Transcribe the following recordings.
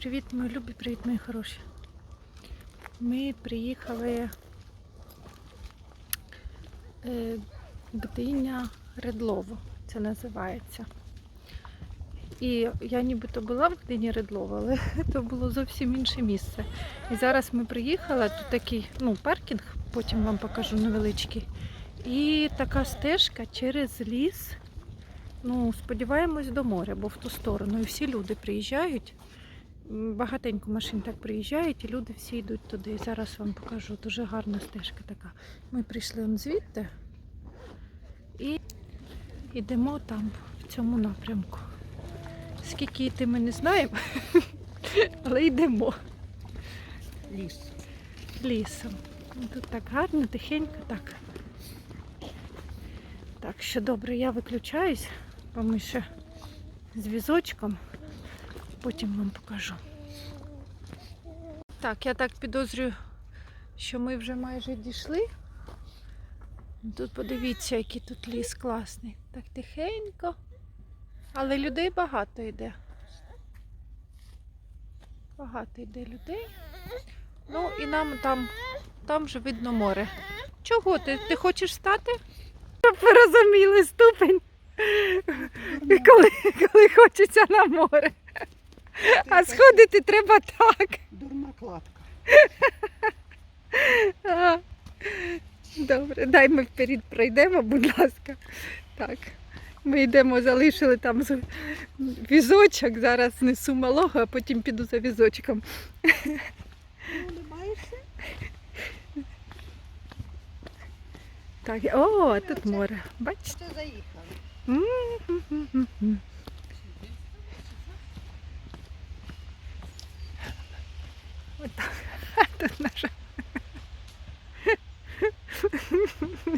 Привіт, мої любі, привіт, мої хороші. Ми приїхали е, Гдиня Редлово, це називається. І я нібито була в Гдині Редлово, але це було зовсім інше місце. І зараз ми приїхали, тут такий ну, паркінг, потім вам покажу невеличкий. І така стежка через ліс. Ну, сподіваємось, до моря, бо в ту сторону. І всі люди приїжджають. Багатенько машин так приїжджають, і люди всі йдуть туди. Зараз вам покажу. Дуже гарна стежка така. Ми прийшли он звідти і йдемо там, в цьому напрямку. Скільки йти ми не знаємо, але йдемо Ліс. лісом. Тут так гарно, тихенько, так. Так що добре, я виключаюсь, бо ми ще з візочком. Потім вам покажу. Так, я так підозрюю, що ми вже майже дійшли. Тут подивіться, який тут ліс класний. Так тихенько. Але людей багато йде. Багато йде людей. Ну і нам там, там вже видно море. Чого ти? Ти хочеш стати? Щоб ви розуміли ступень, коли, коли хочеться на море. А сходити треба так. Дурна кладка. А, Добре, дай ми вперед пройдемо, будь ласка. Так. Ми йдемо, залишили там візочок, зараз несу малого, а потім піду за візочком. Так, о, тут море. Бачите? Це заїхали. М-м-м-м-м. Отак. Тут наша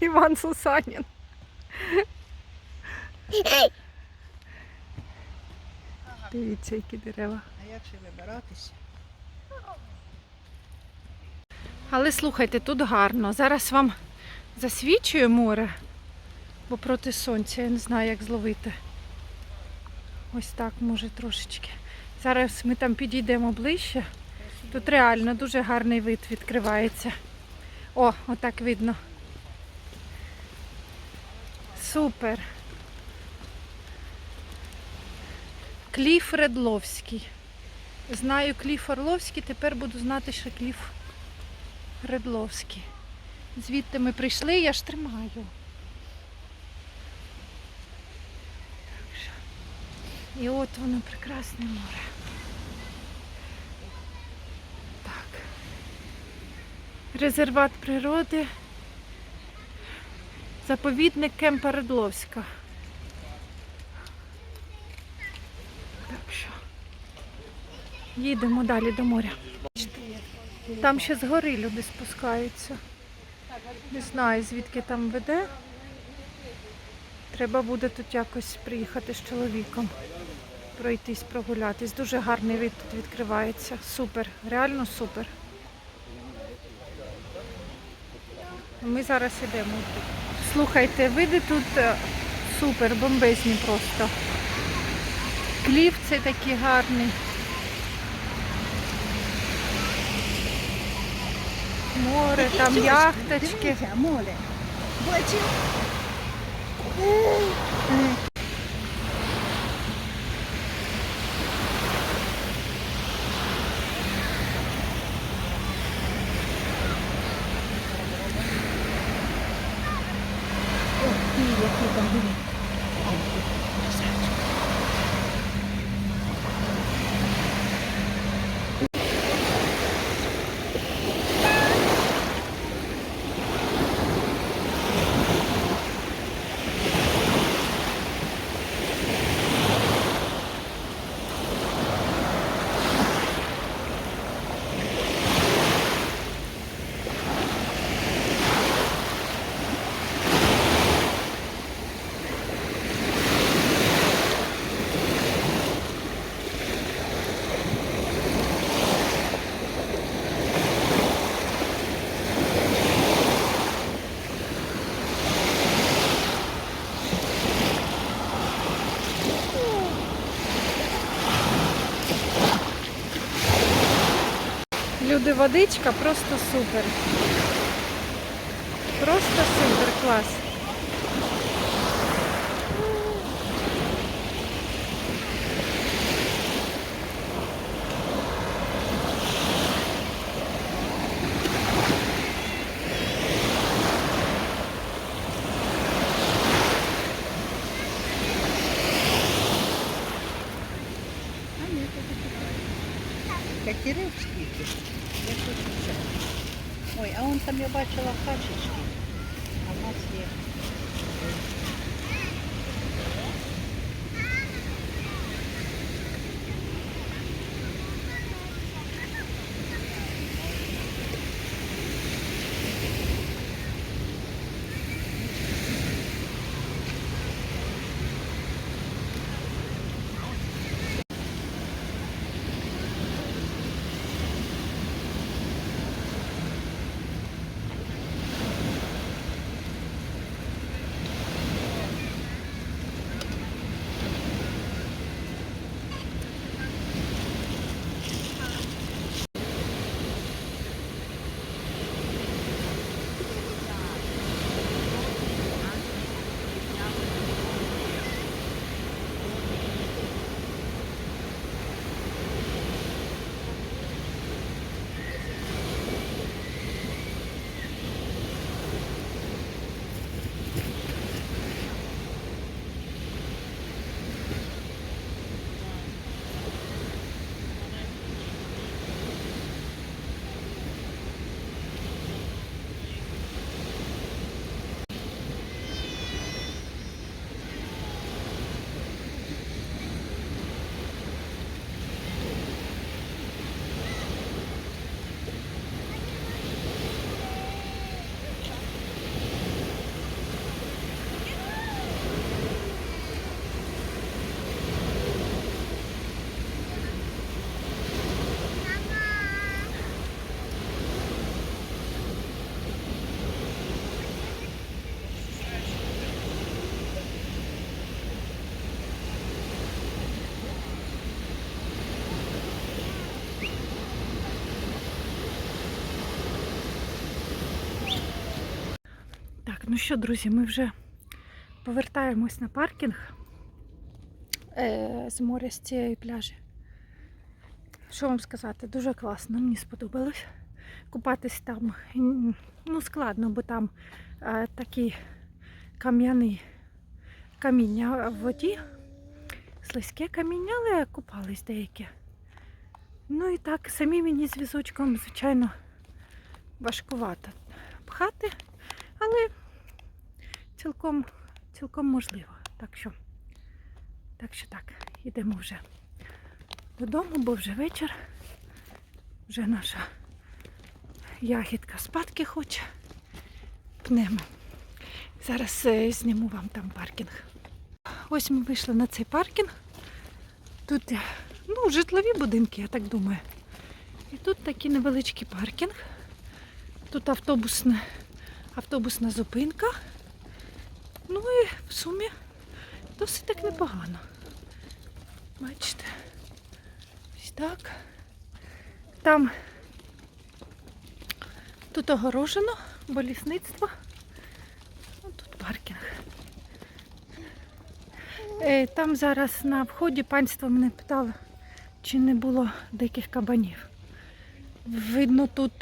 Іван Сусанін. Дивіться, які дерева. А як ще вибиратися? Але слухайте, тут гарно. Зараз вам засвічує море, бо проти сонця я не знаю, як зловити. Ось так, може, трошечки. Зараз ми там підійдемо ближче. Тут реально дуже гарний вид відкривається. О, отак видно. Супер. Кліф Редловський. Знаю Кліф Орловський, тепер буду знати, що Кліф Редловський. Звідти ми прийшли, я ж тримаю. І от воно прекрасне море. Резерват природи. Заповідник Кемпа Редловська. Так що. Їдемо далі до моря. Там ще згори люди спускаються. Не знаю, звідки там веде. Треба буде тут якось приїхати з чоловіком. Пройтись, прогулятись. Дуже гарний вид тут відкривається. Супер, реально супер. Ми зараз йдемо. Слухайте, види тут е, супер, бомбезні просто. Клів це такий гарний. Море, там яхточки. Море. Бачив? Всюди водичка, просто супер. Просто супер клас. А ні, то Катерів скільки? Я хочу це. Ой, а он там я бачила качечки. А в нас є. Ну що, друзі, ми вже повертаємось на паркінг е, з моря з цієї пляжі. Що вам сказати, дуже класно, мені сподобалось. Купатись там ну, складно, бо там е, такі кам'яні каміння в воді, слизьке каміння, але купались деякі. Ну і так, самі мені з візочком, звичайно, важкувато пхати. Але цілком, цілком можливо. Так що, так що так, йдемо вже додому, бо вже вечір. Вже наша ягідка спадки хоче. Пнемо. Зараз е, зніму вам там паркінг. Ось ми вийшли на цей паркінг. Тут е, ну, житлові будинки, я так думаю. І тут такий невеличкий паркінг. Тут автобусне автобусна зупинка. Ну і в сумі досить так непогано. Бачите? Ось так. Там тут огорожено, бо лісництво. Ну, тут паркінг. Е, Там зараз на вході панство мене питало, чи не було диких кабанів. Видно, тут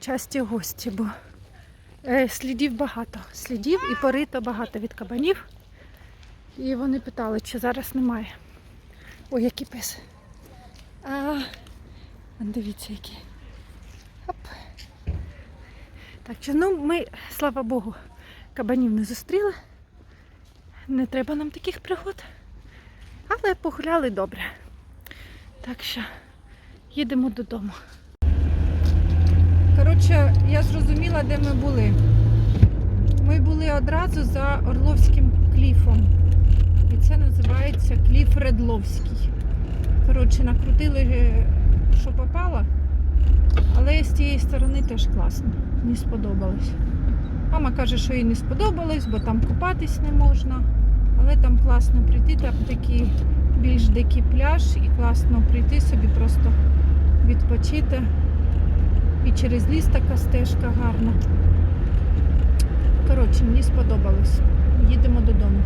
часті гості, бо Слідів багато. Слідів і порито багато від кабанів. І вони питали, чи зараз немає. Ой, який пес. А, дивіться, який. Оп. Так що, ну, ми, слава Богу, кабанів не зустріли. Не треба нам таких пригод. Але погуляли добре. Так що їдемо додому. Коротше, я зрозуміла, де ми були. Ми були одразу за Орловським кліфом. І це називається кліф Редловський. Коротше, накрутили, е, що попало. Але з тієї сторони теж класно. Мені сподобалось. Мама каже, що їй не сподобалось, бо там купатись не можна. Але там класно прийти, там такий більш дикий пляж і класно прийти собі, просто відпочити. І через ліс така стежка гарна. Коротше, мені сподобалось. Їдемо додому.